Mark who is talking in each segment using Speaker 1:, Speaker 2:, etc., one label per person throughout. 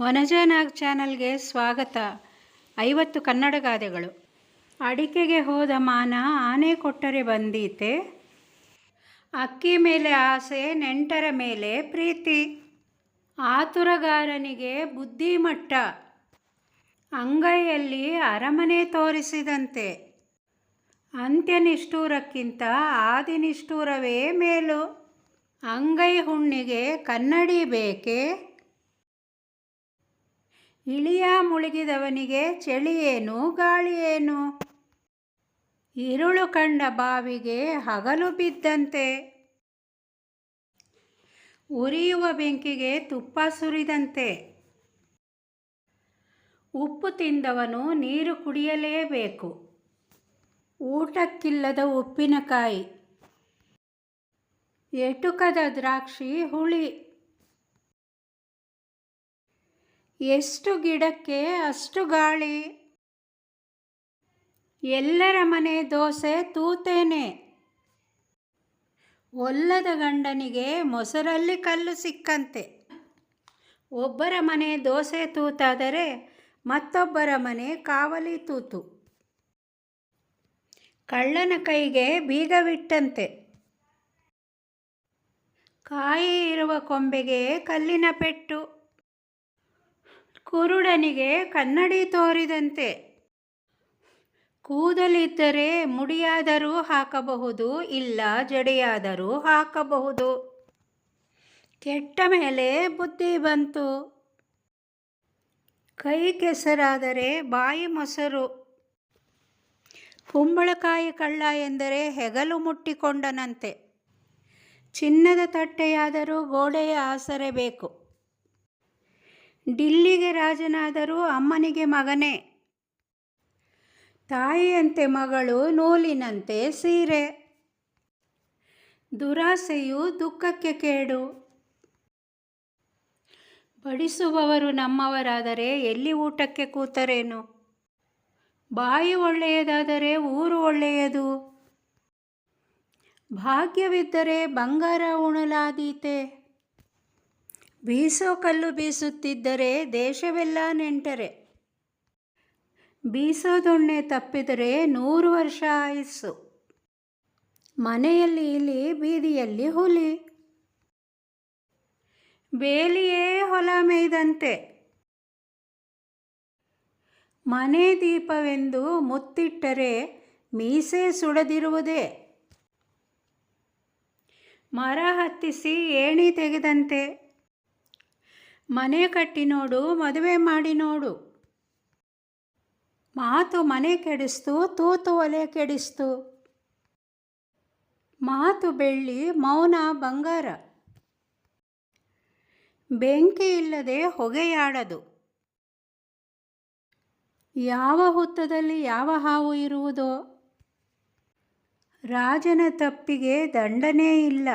Speaker 1: ವನಜನಾಗ್ ಚಾನಲ್ಗೆ ಸ್ವಾಗತ. ಐವತ್ತು ಕನ್ನಡ ಗಾದೆಗಳು. ಅಡಿಕೆಗೆ ಹೋದ ಮಾನ ಆನೆ ಕೊಟ್ಟರೆ ಬಂದೀತೆ. ಅಕ್ಕಿ ಮೇಲೆ ಆಸೆ, ನೆಂಟರ ಮೇಲೆ ಪ್ರೀತಿ. ಆತುರಗಾರನಿಗೆ ಬುದ್ಧಿಮಟ್ಟ ಅಂಗೈಯಲ್ಲಿ ಅರಮನೆ ತೋರಿಸಿದಂತೆ. ಅಂತ್ಯನಿಷ್ಠೂರಕ್ಕಿಂತ ಆದಿನಿಷ್ಠೂರವೇ ಮೇಲು. ಅಂಗೈ ಹುಣ್ಣಿಗೆ ಕನ್ನಡಿ ಬೇಕೆ? ಇಳಿಯ ಮುಳುಗಿದವನಿಗೆ ಚಳಿಯೇನು, ಗಾಳಿಯೇನು? ಇರುಳು ಕಂಡ ಬಾವಿಗೆ ಹಗಲು ಬಿದ್ದಂತೆ. ಉರಿಯುವ ಬೆಂಕಿಗೆ ತುಪ್ಪ ಸುರಿದಂತೆ. ಉಪ್ಪು ತಿಂದವನು ನೀರು ಕುಡಿಯಲೇಬೇಕು. ಊಟಕ್ಕಿಲ್ಲದ ಉಪ್ಪಿನಕಾಯಿ. ಎಟುಕದ ದ್ರಾಕ್ಷಿ ಹುಳಿ. ಎಷ್ಟು ಗಿಡಕ್ಕೆ ಅಷ್ಟು ಗಾಳಿ? ಎಲ್ಲರ ಮನೆ ದೋಸೆ ತೂತೇನೆ. ಒಲ್ಲದ ಗಂಡನಿಗೆ ಮೊಸರಲ್ಲಿ ಕಲ್ಲು ಸಿಕ್ಕಂತೆ. ಒಬ್ಬರ ಮನೆ ದೋಸೆ ತೂತಾದರೆ ಮತ್ತೊಬ್ಬರ ಮನೆ ಕಾವಲಿ ತೂತು. ಕಳ್ಳನ ಕೈಗೆ ಬೀಗವಿಟ್ಟಂತೆ. ಕಾಯಿ ಇರುವ ಕೊಂಬೆಗೆ ಕಲ್ಲಿನ ಪೆಟ್ಟು. ಕುರುಡನಿಗೆ ಕನ್ನಡಿ ತೋರಿದಂತೆ. ಕೂದಲಿದ್ದರೆ ಮುಡಿಯಾದರೂ ಹಾಕಬಹುದು, ಇಲ್ಲ ಜಡೆಯಾದರೂ ಹಾಕಬಹುದು. ಕೆಟ್ಟ ಮೇಲೆ ಬುದ್ಧಿ ಬಂತು. ಕೈ ಕೆಸರಾದರೆ ಬಾಯಿ ಮೊಸರು. ಕುಂಬಳಕಾಯಿ ಕಳ್ಳ ಎಂದರೆ ಹೆಗಲು ಮುಟ್ಟಿಕೊಂಡನಂತೆ. ಚಿನ್ನದ ತಟ್ಟೆಯಾದರೂ ಗೋಡೆಯ ಆಸರೆ ಬೇಕು. ಡಿಲ್ಲಿಗೆ ರಾಜನಾದರೂ ಅಮ್ಮನಿಗೆ ಮಗನೇ. ತಾಯಿಯಂತೆ ಮಗಳು ನೂಲಿನಂತೆ ಸೀರೆ. ದುರಾಸೆಯು ದುಃಖಕ್ಕೆ ಕೇಡು. ಬಡಿಸುವವರು ನಮ್ಮವರಾದರೆ ಎಲ್ಲಿ ಊಟಕ್ಕೆ ಕೂತರೇನು? ಬಾಯಿ ಒಳ್ಳೆಯದಾದರೆ ಊರು ಒಳ್ಳೆಯದು. ಭಾಗ್ಯವಿದ್ದರೆ ಬಂಗಾರ ಉಣಲಾದೀತೆ. ಬೀಸೋ ಕಲ್ಲು ಬೀಸುತ್ತಿದ್ದರೆ ದೇಶವೆಲ್ಲ ನೆಂಟರೆ. ಬೀಸೋದೊಣ್ಣೆ ತಪ್ಪಿದರೆ ನೂರು ವರ್ಷ ಆಯಸ್ಸು. ಮನೆಯಲ್ಲಿ ಇಲಿ, ಬೀದಿಯಲ್ಲಿ ಹುಲಿ. ಬೇಲಿಯೇ ಹೊಲ ಮೇಯ್ದಂತೆ. ಮನೆ ದೀಪವೆಂದು ಮುತ್ತಿಟ್ಟರೆ ಮೀಸೆ ಸುಡದಿರುವುದೇ. ಮರ ಹತ್ತಿಸಿ ಏಣಿ ತೆಗೆದಂತೆ. ಮನೆ ಕಟ್ಟಿ ನೋಡು, ಮದುವೆ ಮಾಡಿ ನೋಡು. ಮಾತು ಮನೆ ಕೆಡಿಸ್ತು, ತೂತು ಒಲೆ ಕೆಡಿಸ್ತು. ಮಾತು ಬೆಳ್ಳಿ ಮೌನ ಬಂಗಾರ. ಬೆಂಕಿ ಇಲ್ಲದೆ ಹೊಗೆಯಾಡದು. ಯಾವ ಹುತ್ತದಲ್ಲಿ ಯಾವ ಹಾವು ಇರುವುದೋ. ರಾಜನ ತಪ್ಪಿಗೆ ದಂಡನೇ ಇಲ್ಲ.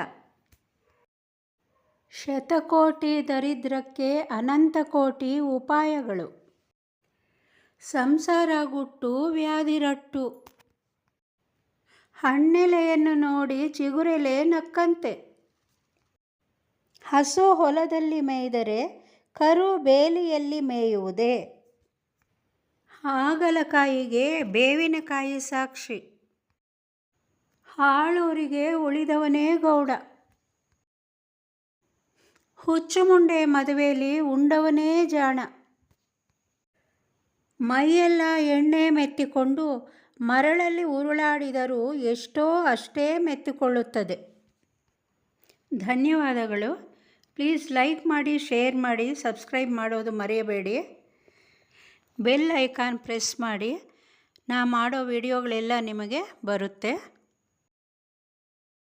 Speaker 1: ಶತಕೋಟಿ ದರಿದ್ರಕ್ಕೆ ಅನಂತ ಕೋಟಿ ಉಪಾಯಗಳು. ಸಂಸಾರ ಗುಟ್ಟು ವ್ಯಾಧಿರಟ್ಟು. ಹಣ್ಣೆಲೆಯನ್ನು ನೋಡಿ ಚಿಗುರೆಲೆ ನಕ್ಕಂತೆ. ಹಸು ಹೊಲದಲ್ಲಿ ಮೇಯ್ದರೆ ಕರು ಬೇಲಿಯಲ್ಲಿ ಮೇಯುವುದೇ. ಹಾಗಲಕಾಯಿಗೆ ಬೇವಿನಕಾಯಿ ಸಾಕ್ಷಿ. ಹಾಳೂರಿಗೆ ಉಳಿದವನೇ ಗೌಡ. ಹುಚ್ಚುಮುಂಡೆ ಮದುವೆಯಲ್ಲಿ ಉಂಡವನೇ ಜಾಣ. ಮೈಯೆಲ್ಲ ಎಣ್ಣೆ ಮೆತ್ತಿಕೊಂಡು ಮರಳಲ್ಲಿ ಉರುಳಾಡಿದರೂ ಎಷ್ಟೋ ಅಷ್ಟೇ ಮೆತ್ತಿಕೊಳ್ಳುತ್ತದೆ. ಧನ್ಯವಾದಗಳು. ಪ್ಲೀಸ್ ಲೈಕ್ ಮಾಡಿ, ಶೇರ್ ಮಾಡಿ, ಸಬ್ಸ್ಕ್ರೈಬ್ ಮಾಡೋದು ಮರೆಯಬೇಡಿ. ಬೆಲ್ ಐಕಾನ್ ಪ್ರೆಸ್ ಮಾಡಿ. ನಾ ಮಾಡೋ ವಿಡಿಯೋಗಳೆಲ್ಲ ನಿಮಗೆ ಬರುತ್ತೆ.